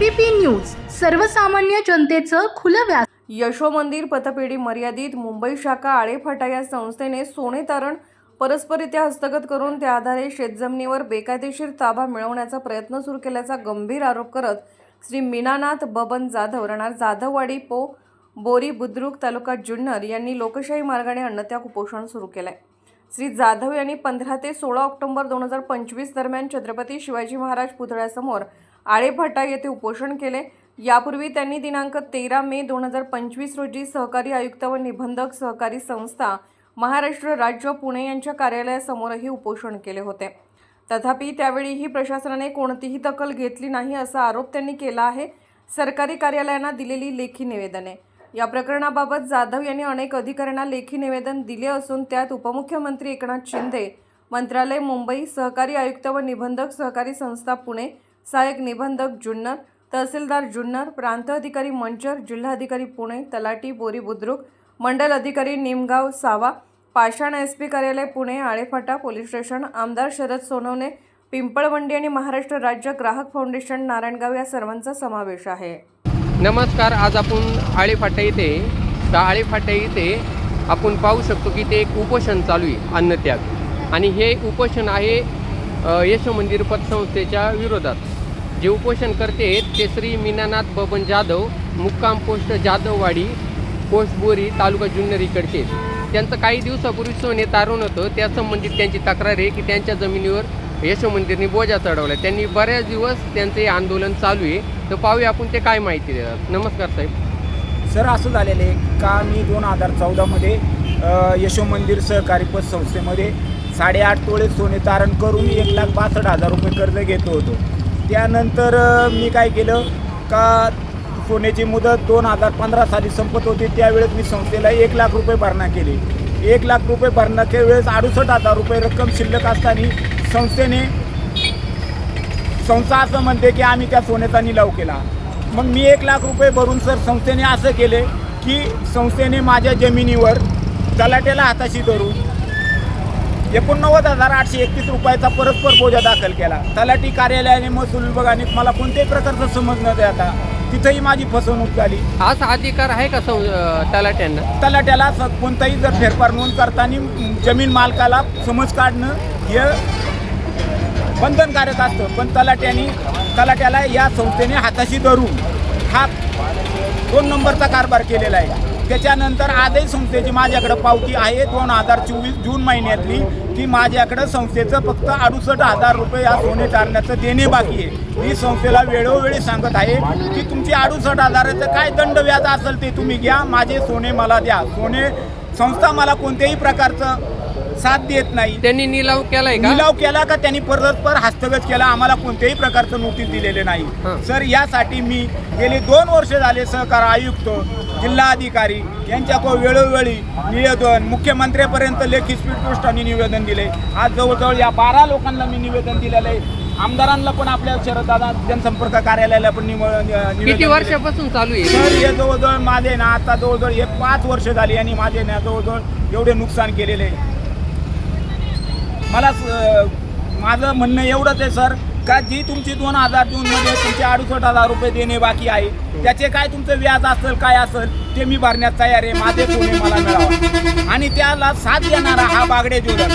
ABP news सर्वसामान्य जनतेचं खुलं व्यास यशोमंदिर पतपेढी मर्यादित मुंबई शाखा आळेफाटा या संस्थेने सोने तारण परस्परित्या हस्तगत करून त्या आधारे शेतजमिनीवर बेकायदेशीर ताबा मिळवण्याचा प्रयत्न सुरू केल्याचा गंभीर आरोप करत श्री मीनानाथ बबन जाधव राहणार जाधववाडी पो बोरी बुद्रुक तालुका जुन्नर यांनी लोकशाही मार्गाने अन्नत्याग उपोषण सुरू केलंय. श्री जाधव यांनी पंधरा ते सोळा ऑक्टोबर दोन हजार पंचवीस दरम्यान छत्रपती शिवाजी महाराज पुतळ्यासमोर आळेभाटा येथे उपोषण केले. यापूर्वी त्यांनी दिनांक तेरा मे दोन हजार पंचवीस रोजी सहकारी आयुक्त व निबंधक सहकारी संस्था महाराष्ट्र राज्य पुणे यांच्या कार्यालयासमोरही उपोषण केले होते. तथापि त्यावेळीही प्रशासनाने कोणतीही दखल घेतली नाही असा आरोप त्यांनी केला आहे. सरकारी कार्यालयांना दिलेली लेखी निवेदने. या प्रकरणाबाबत जाधव यांनी अनेक अधिकाऱ्यांना लेखी निवेदन दिले असून त्यात उपमुख्यमंत्री एकनाथ शिंदे मंत्रालय मुंबई सहकारी आयुक्त व निबंधक सहकारी संस्था पुणे सहाय्यक निबंधक जुन्नर तहसीलदार जुन्नर प्रांत अधिकारी मंचर जिल्हाधिकारी पुणे तलाटी बोरी बुद्रुक मंडल अधिकारी निमगाव सावा पाषाण एस पी कार्यालय पुणे आळेफाटा पोलीस स्टेशन आमदार शरद सोनवणे पिंपळवंडी आणि महाराष्ट्र राज्य ग्राहक फाउंडेशन नारायणगाव या सर्वांचा समावेश आहे. नमस्कार आज आपण आळेफाटा इथे तर आळेफाटा इथे आपण पाहू शकतो की ते एक उपोषण चालू आहे अन्नत्याग. आणि हे उपोषण आहे यश मंदिर पतसंस्थेच्या विरोधात. जे उपोषण करते ते श्री मीनानाथ बबन जाधव मुक्काम पोस्ट जाधववाडी पोस्ट बोरी तालुका जुन्नर इकडचे त्यांचं काही दिवसापूर्वी सोने तारून होतं. त्या संबंधित त्यांची तक्रार आहे की त्यांच्या जमिनीवर यशोमंदिरने बोजा चढवला. त्यांनी बऱ्याच दिवस त्यांचं हे आंदोलन चालू आहे. तर पाहूया आपण ते काय माहिती देतात. नमस्कार साहेब. सर असं झालेलं आहे का मी दोन हजार चौदामध्ये यशो मंदिर सहकारी पतसंस्थेमध्ये साडेआठ तोळे सोने तारण करून एक लाख बासष्ट हजार रुपये कर्ज घेतो होतो. त्यानंतर मी काय केलं का सोन्याची मुदत दोन हजार पंधरा साली संपत होती. त्यावेळेस मी संस्थेला एक लाख रुपये भरणा केली. एक लाख रुपये भरण्याच्या वेळेस अडुसष्ट हजार रुपये रक्कम शिल्लक असताना संस्थेने संस्था असं म्हणते की आम्ही त्या सोन्याचा निलाव केला. मग मी एक लाख रुपये भरून सर संस्थेने असं केले की संस्थेने माझ्या जमिनीवर तलाट्याला हाताशी धरून एकोणनव्वद हजार आठशे एकतीस रुपयाचा परस्पर बोजा दाखल केला. तलाठी कार्यालयाने महसूल विभागाने मला कोणत्याही प्रकारचं समज न देता तिथंही माझी फसवणूक झाली. असा अधिकार आहे का सं तलाट्यांना तलाट्याला स- कोणताही जर फेरफार नोंद करताना जमीन मालकाला समज काढणं हे बंधनकारक असतं. पण तलाट्याने तलाट्याला या संस्थेने हाताशी धरून हा दोन नंबरचा कारभार केलेला आहे. त्याच्यानंतर आजही संस्थेची माझ्याकडे पावती आहे दोन हजार चोवीस जून महिन्यातली की माझ्याकडं संस्थेचं फक्त अडुसष्ट हजार रुपये या सोने तारण्याचं देणे बाकी आहे. मी संस्थेला वेळोवेळी सांगत आहे की तुमची अडुसष्ट हजाराचं काय दंड व्याज असेल ते तुम्ही घ्या माझे सोने मला द्या. सोने संस्था मला कोणत्याही प्रकारचं साथ देत नाही. त्यांनी निलाव केलाय का? निलाव केला का त्यांनी परस्पर हस्तगत केला? आम्हाला कोणत्याही प्रकारचं नोटीस दिलेले नाही. हं. सर यासाठी मी गेले दोन वर्ष झाले सहकार आयुक्त जिल्हाधिकारी यांच्याकडे वेळोवेळी निवेदन मुख्यमंत्र्यापर्यंत लेखी स्पीड पोस्टाने निवेदन दिले. आज जवळजवळ या बारा लोकांना मी निवेदन दिलेलं आहे. आमदारांना पण आपल्या शरददादा जनसंपर्क कार्यालयाला पण किती. वर्षापासून चालू आहे? सर हे जवळजवळ माझे ना आता जवळजवळ एक पाच वर्ष झाली आणि माझे ना जवळजवळ एवढे नुकसान केलेले आहे. मला माझं म्हणणं एवढंच आहे सर का जी तुमची दोन हजार जूनमध्ये तुमचे अडुसष्ट हजार रुपये देणे बाकी आहे त्याचे काय तुमचं व्याज असेल काय असेल ते मी भरण्यास तयार आहे माझे सोने मला मिळावा आणि त्याला साथ देणारा हा बागडे ज्वेलर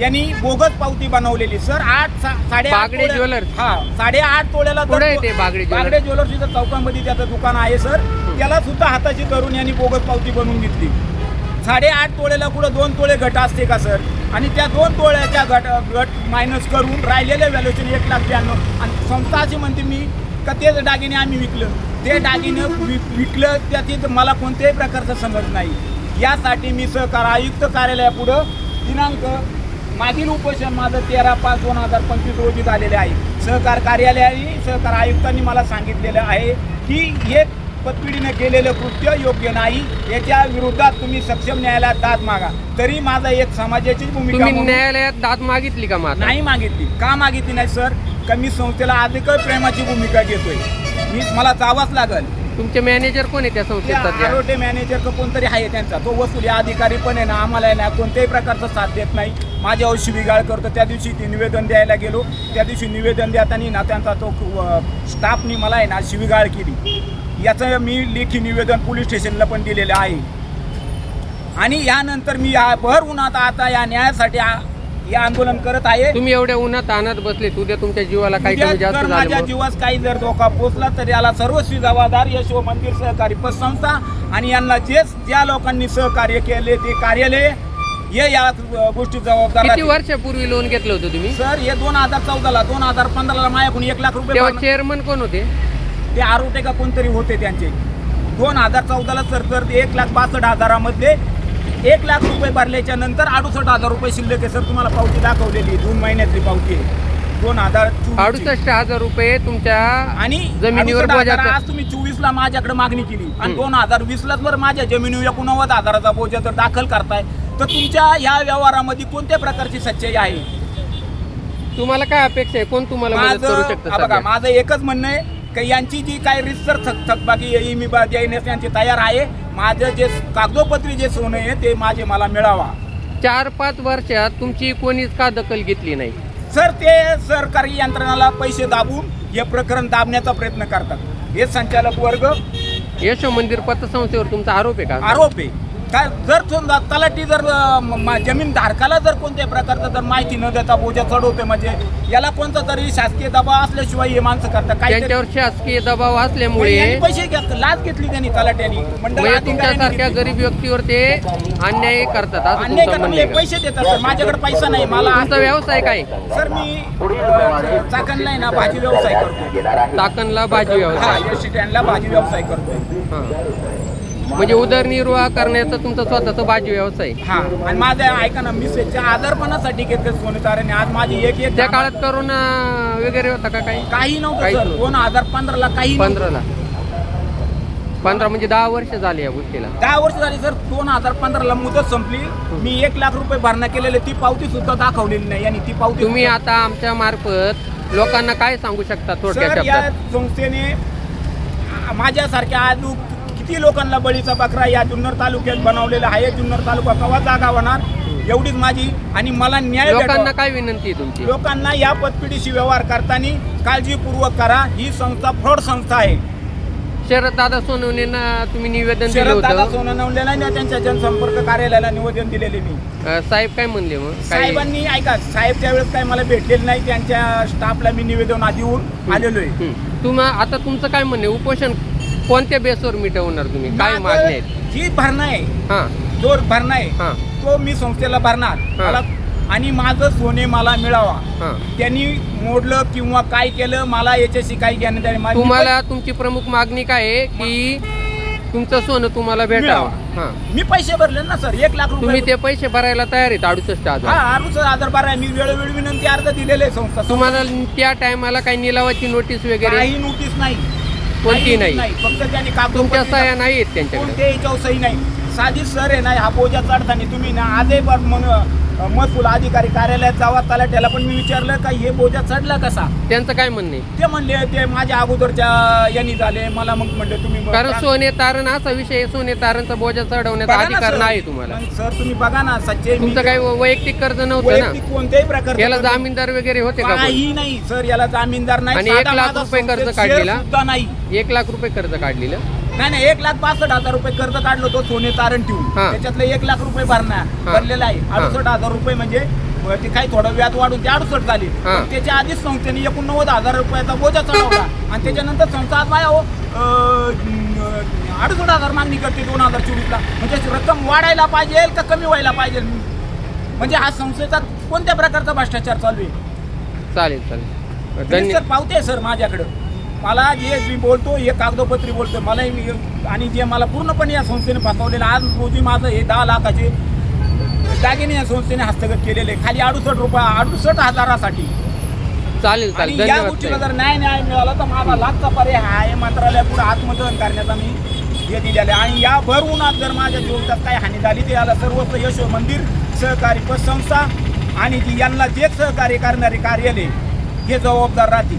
यांनी बोगस पावती बनवलेली सर आठ सा- साडेआठ बागडे ज्वेलर? हा साडेआठ तोळ्याला बागडे ज्वेलर? बागडे ज्वेलर्स इथं चौकामध्ये त्याचं दुकान आहे सर त्याला सुद्धा हाताशी धरून यांनी बोगस पावती बनवून घेतली साडेआठ तोळेला कुठं दोन तोळे घट असते का सर? आणि त्या दोन तोळ्याच्या घट घट मायनस करून राहिलेले व्हॅल्युएशन एक लाख ब्याण्णव. आणि संस्था अशी म्हणते मी का तेच दागिने आम्ही विकलं. ते दागिने विक विकलं त्याची मला कोणत्याही प्रकारचं समज नाही. यासाठी मी सहकार आयुक्त कार्यालयापुढं दिनांक मागील उपोषण माझं तेरा पाच दोन हजार पंचवीस रोजी झालेले आहे. सहकार कार्यालयाने सहकार आयुक्तांनी मला सांगितलेलं आहे की हे पतपिढीने केलेलं कृत्य योग्य नाही. याच्या विरोधात तुम्ही सक्षम न्यायालयात दाद मागा. तरी माझा एक समाजाची भूमिका तुम्ही म्हणून न्यायालयात दाद मागितली का? नाही मागितली. का मागितली नाही सर? का मी संस्थेला अधिक प्रेमाची भूमिका घेतोय? मी मला जावाच लागल. तुमचे मॅनेजर कोण आहे त्या संस्थेत सध्या? आरोटे मॅनेजर का कोणतरी आहे त्यांचा. तो वसुली अधिकारी पण आहे ना आम्हाला आहे ना कोणत्याही प्रकारचा साथ देत नाही. माझ्यावर शिवीगाळ करतो. त्या दिवशी ते निवेदन द्यायला गेलो. त्या दिवशी निवेदन देताना ना त्यांचा तो स्टाफनी मला आहे ना शिवीगाळ केली. याचं मी लेखी निवेदन पोलीस स्टेशनला पण दिलेलं आहे आणि यानंतर मी या भर उन्हात आता या न्यायासाठी हे आंदोलन करत आहे तुम्ही एवढ्या उन्हात आणत बसले उद्या तुमच्या जीवाला काही जर माझ्या? जीवास काही जर धोका पोचला तर याला सर्वस्वी जबाबदार यशो मंदिर सहकारी पतसंस्था आणि यांना जे ज्या लोकांनी सहकार्य केले ते कार्यालय हे या गोष्टी जबाबदार किती. वर्षापूर्वी लोन घेतलं होतं तुम्ही सर हे दोन हजार चौदाला दोन हजार पंधराला माझ्याकडून एक लाख रुपये चेअरमन कोण होते ते आरोटे का कोणतरी होते त्यांचे दोन हजार चौदाला सर एक लाख बासष्ट हजारामध्ये एक लाख रुपये भरल्याच्या नंतर अडुसष्ट हजार रुपये शिल्लक आहे सर तुम्हाला पावती दाखवलेली. दोन महिन्यातली पावती आहे दोन हजार. अडुसष्ट हजार रुपये तुमच्या आणि जमिनीवर 68 हजार बोजाचं- आज तुम्ही चोवीस ला माझ्याकडे मागणी केली आणि. दोन हजार वीस ला जर माझ्या जमिनीवर एकोणनव्वद हजाराचा बोजा जर दाखल करताय तर तुमच्या या व्यवहारामध्ये कोणत्या प्रकारची सच्चाई आहे तुम्हाला काय अपेक्षा आहे कोण तुम्हाला मदत करू माझं शकतं बघा? माझं एकच म्हणणं आहे की यांची जी काही रिसर थक थकबाकी मी देण्यास यांची तयार आहे. माझं जे कागदोपत्री जे सोनं आहे ते माझे मला मिळावा. चार पाच वर्षात तुमची कोणीच का दखल घेतली नाही? सर ते सरकारी यंत्रणाला पैसे दाबून हे प्रकरण दाबण्याचा प्रयत्न करतात. हे संचालक वर्ग यशो मंदिर पतसंस्थेवर तुमचा आरोप आहे का? आरोप आहे. काय जर समजा तलाठी जर जमीन धारकाला जर कोणत्या प्रकारचं जर माहिती न देता बोजा चढवते म्हणजे याला कोणता तरी शासकीय दबाव असल्याशिवाय हे माणसं करतात त्यांच्यावर शासकीय दबाव असल्यामुळे पैसे घेत लाच घेतली त्यांनी तलाट्यानी म्हणजे तुमच्यासारख्या. गरीब व्यक्तीवर ते अन्याय करतात असं अन्याय तुमचं करणं म्हणणं म्हणजे आहे का? पैसे देतात सर माझ्याकडे पैसा नाही मला तुमचा व्यवसाय काय सर मी चाकणला ना भाजी व्यवसाय करतो चाकणला भाजी व्यवसाय स्टँडला भाजी व्यवसाय करतोय. म्हणजे उदरनिर्वाह करण्याचा तुमचा स्वतःचा भाजी व्यवसाय. हा आणि माझ्या ऐका ना मिसेसच्या आजारपणासाठी घेतलं सोने तारेने आज माझी एक एक त्या काळात करोना वगैरे होता का काही? काही नव्हतं काहीच सर. नव्हतं. दोन हजार पंधराला काही नव्हतं. पंधराला. पंधरा म्हणजे दहा वर्ष झाली या गोष्टीला. दहा वर्ष झाली सर. दोन हजार पंधराला मुदत संपली. मी एक लाख रुपये भरणा केलेले ती पावती सुद्धा दाखवलेली नाही आणि ती पावती तुम्ही आता आमच्या मार्फत लोकांना काय सांगू शकता थोडक्या सर या शब्दात संस्थेने माझ्यासारख्या आज किती लोकांना बळीचा बकरा या जुन्नर तालुक्यात बनवलेला आहे? जुन्नर तालुका कवा जागा होणार? एवढीच माझी आणि मला न्याय लोकांना. काय विनंती आहे तुमची? लोकांना या पतपिढीशी व्यवहार करताना काळजीपूर्वक करा. ही संस्था फ्रॉड संस्था आहे. शरद दादा सोनवणेंना तुम्ही निवेदन दिलं शरद दादा होतं. सोनवलेला आणि त्यांच्या जनसंपर्क कार्यालयाला निवेदन दिलेले मी. अं, साहेब काय म्हणले मग? काय साहेबांनी ऐका साहेब त्यावेळेस काय मला भेटलेले नाही त्यांच्या स्टाफला मी निवेदन आधी देऊन आलेलो आहे. हं. तुम्हा आता तुमचं काय म्हणणे उपोषण कोणत्या बेसवर मिटवणार तुम्ही? काय माझं मागणी जी भरणा आहे हां. जो भरणा आहे हां. तो मी संस्थेला भरणार. मला आणि माझं सोने मला मिळावा. हां. त्यांनी मोडलं किंवा काय केलं मला याच्याशी काही घेणं देणं नाही. तुम्हाला तुमची प्रमुख मागणी काय आहे? की तुमचं सोनं तुम्हाला भेटावं? हां. मी पैसे भरले ना सर. एक लाख तुम्ही रुपये ते पैसे भरायला तयार आहेत अडुसष्ट हा हजार अडुसष्ट हजार बारा मी वेळोवेळी विनंती अर्ज दिलेले आहे संस्था तुम्हाला त्या टायमाला काही निलावाची नोटीस वगैरे? काही नोटीस नाही. कोणती नाही फक्त त्यांनी तुमच्या कागदोपत्री सह्या नाही आहेत त्यांच्याकडे. कोणत्या याच्यावर सही नाही. साधी सर आहे ना हा बोजा चढताना तुम्ही ना आजही पण मन महसूल अधिकारी कार्यालयात जावा तलाट्याला पण मी विचारलं का हे बोजा चढला कसा त्यांचं काय म्हणणे ते म्हणले ते माझ्या अगोदरच्या यांनी झाले मला मग म्हणले तुम्ही कारण सोने तारण असा विषय आहे, सोने तारणचा बोजा चढवण्याचा बघा ना अधिकार सर. नाही तुम्हाला सर तुम्ही बघा ना सच्चे मी- तुमचं काही वैयक्तिक कर्ज नव्हतं वैयक्तिक ना कोणत्याही प्रकारचं याला कर्ज- जामीनदार वगैरे होते का कोण? काही नाही सर याला जामीनदार नाही आणि साधा एक लाख माझा रुपये कर्ज संस्थेत काढलेला? सुद्धा नाही एक लाख रुपये कर्ज काढलेलं नाही नाही एक लाख पासष्ट हजार रुपये कर्ज काढलं तो सोने तारण ठेवून. हा. त्याच्यातलं एक लाख रुपये भरणार. हा. भरलेला आहे. हा. अडुसष्ट हजार रुपये म्हणजे अं, ते काही थोडं व्याज वाढून ते अडुसष्ट झाली. हा. पण त्याच्या आधीच संस्थेने एकोणनव्वद हजार रुपयाचा बोजा चढवला. आणि त्याच्यानंतर संस्था आज माझ्या हो, अं, अडुसष्ट हजार मागणी करते दोन हजार चोवीसला. म्हणजे रक्कम वाढायला पाहिजे का कमी व्हायला पाहिजे? म्हणजे हा संस्थेचा कोणत्या प्रकारचा भ्रष्टाचार चालू आहे? चालेल चालेल. धन्य सर पावते सर माझ्याकडं. मला जे मी बोलतो हे कागदोपत्री बोलतो मला आणि जे मला पूर्णपणे या संस्थेने फसवलेलं आज रोजी माझं हे दहा लाखाचे दागिने या संस्थेने हस्तगत केलेले खाली अडुसष्ट रुपये अडुसष्ट हजारासाठी. चालेल चालेल. या गोष्टीला. जर न्याय न्याय मिळाला तर माझा लाखचा पर्याय आहे. मंत्रालया पुढे आत्मदहन करण्याचा मी हे दिलेलं आहे. आणि या भर उन्हात जर माझ्या जीवनात काही हानी झाली तर याला सर्वस्व यशो मंदिर सहकारी पतसंस्था आणि जी यांना जे सहकार्य करणारे कार्यालय हे जबाबदार राहतील.